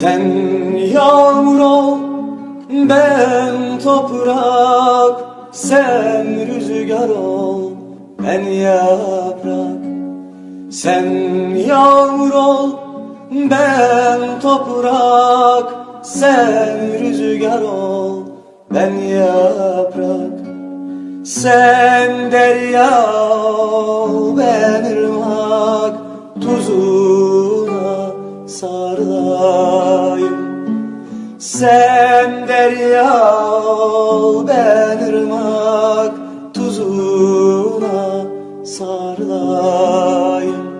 Sen yağmur ol, ben toprak. Sen rüzgar ol, ben yaprak. Sen yağmur ol, ben toprak. Sen rüzgar ol, ben yaprak. Sen derya ol, ben ırmak. Tuzuna Sen derya ol ben ırmak Tuzuna sarılayım.